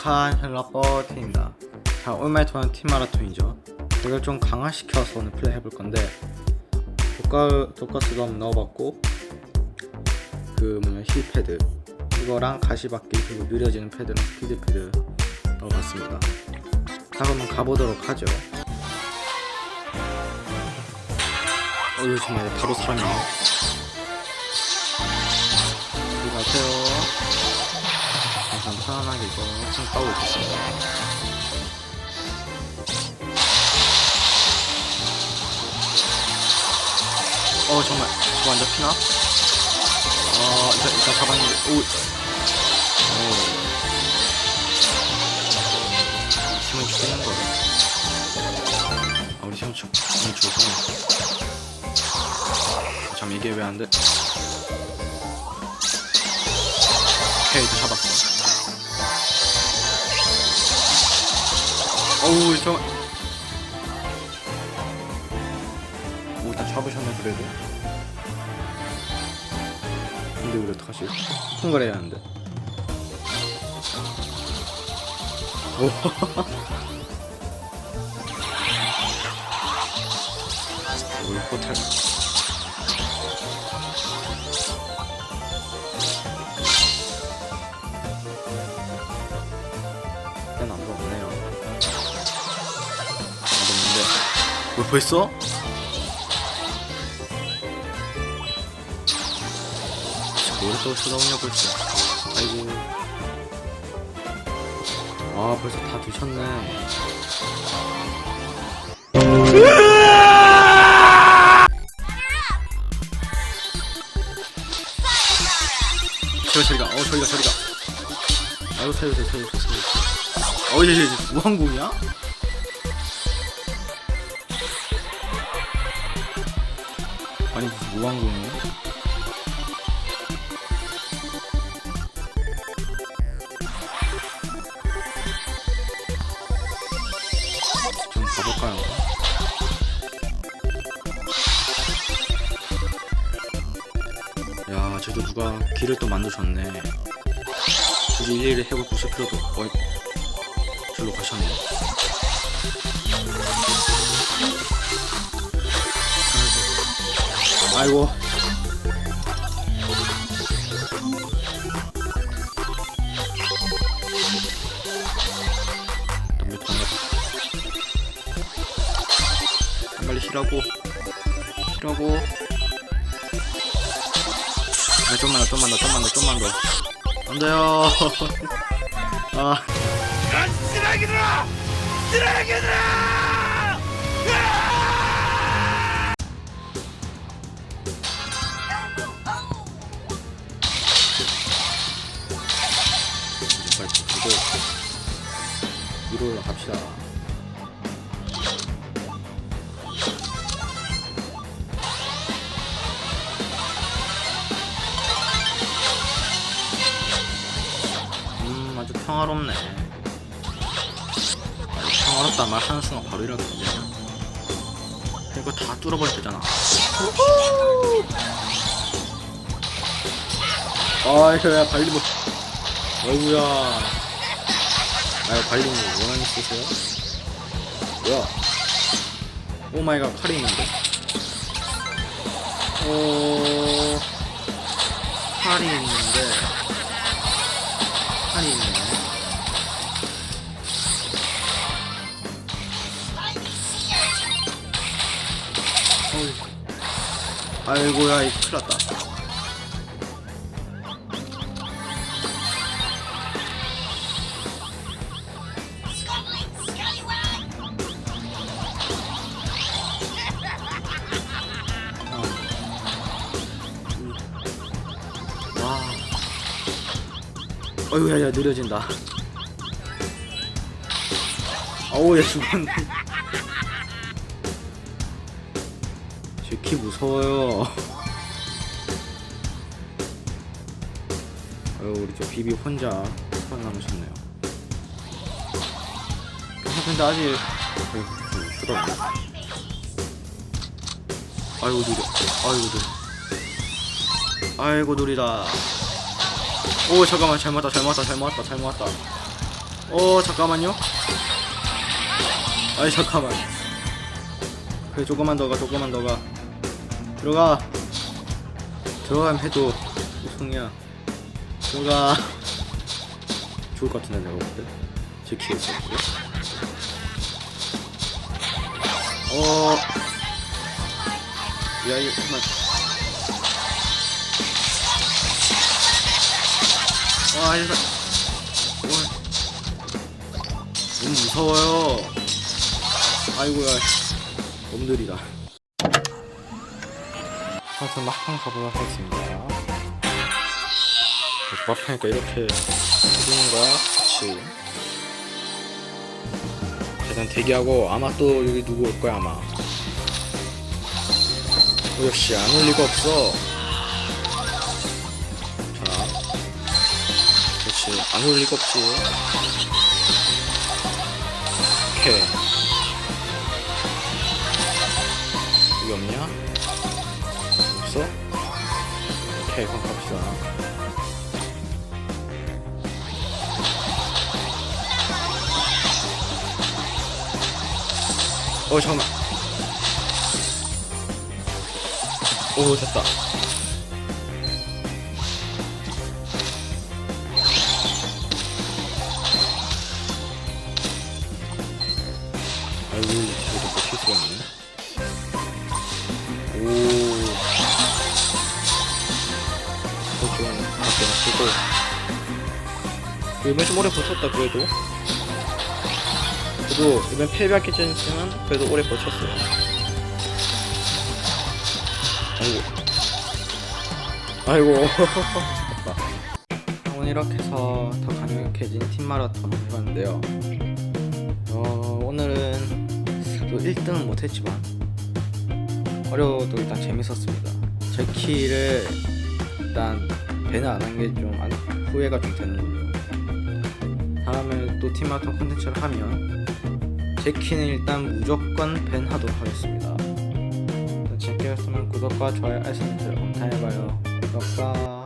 북한 헬라버트입니다. 자, 오랜만에 도는 팀 마라톤이죠. 이걸 좀 강화시켜서 오늘 플레이 해볼 건데 독가 독가스도 한번 넣어봤고 그 뭐냐 힐 패드 이거랑 가시바퀴 그리고 느려지는 패드랑 스피드 패드 넣어봤습니다. 자 그러면 가보도록 하죠. 어 요즘에 바로 사람이 이거 좀 까고 있겠습니다. 어 정말 저거 안 잡히나? 어 일단, 일단 잡았는데 오. 오. 팀은 죽겠는 거야. 아 우리 팀은 죽, 팀은 죽었어. 잠 이게 왜 안 돼? 오케이 또 잡았어. 어우 저. 오, 다 잡으셨네 그래도. 근데 우리 어떡하지? 통과해야 하는데. 오. 우리 호텔. 벌써? 뭐를 또 쳐다보냐 벌써. 아이고. 아 벌써 다 드셨네. 저리가 저리가 어 저리가 저리가. 아이고 살려주세요 살려주세요. 어이 무한공이야? 아니 무슨 무한공이야? 좀 가볼까요? 야, 저도 누가 길을 또 만드셨네. 굳이 일일이 해고 부실 필요도 없고, 절로 가셨네. 아이고. 빨리 쉬라고 쉬라고 아 좀만 더 좀만 더 좀만 더 좀만 더 안돼요 아 쓰레기들아! 쓰레기들아! 평화롭네. 평화롭다. 말 하는 순간 바로 이러겠지 이거 다 뚫어버릴 때잖아. 아이고야 발리 뭐 어이구야. 아유 발리님 원한이 쓰세요? 뭐야? 오마이갓 칼이 있는데. 오 칼이 있는데 아이고야 이 큰일 났다 와. 어이구, 야, 야, 느려진다. 어우, 얘 죽었네. 제키 무서워요. 아유, 우리 저 비비 혼자 한 남으셨네요. 아, 근데 아직, 어이구, 쳐다보네. 아이고, 느려. 아이고, 느려. 아이고 느리다 오 잠깐만 잘 맞다 잘 맞다 잘 맞다 잘 맞다 어 잠깐만요 아니 잠깐만 그래 조금만 더가 조금만 더가 들어가. 들어가면 해도 우승이야. 들어가. 좋을 것 같은데 내가 볼때? 지키고 있었고 어... 야 이거 그만. 와 이거 와. 너무 무서워요. 아이고야. 느리다 하여튼 막판 가보도록 하겠습니다. 막판이니까 이렇게 해주는 거야 그치 일단 대기하고 아마 또 여기 누구 올 거야 아마. 어, 역시 안 올 리가 없어. 자 그렇지 안 올 리가 없지. 오케이 어 잠깐만. 오 됐다. 아이고 저도 버틸 수가 없네. 오. 저좀 밖에 놔두고. 이번 좀 오래 버텼다 그래도 그래도 이번 패배했겠지만 그래도 오래 버텼어요. 아이고. 아이고. 오늘 이렇게 해서 더 강력해진 팀 마라톤 해봤는데요. 어, 오늘은 또 1등은 못했지만 어려워도 일단 재밌었습니다. 제 키를 일단 배는 안 한 게 좀 후회가 좀 되는군요 다음에 또 팀 마라톤 콘텐츠를 하면 제 키는 일단 무조건 밴 하도록 하겠습니다. 재밌게 봤으면 구독과 좋아요 알림 설정 다 해봐요. 구독과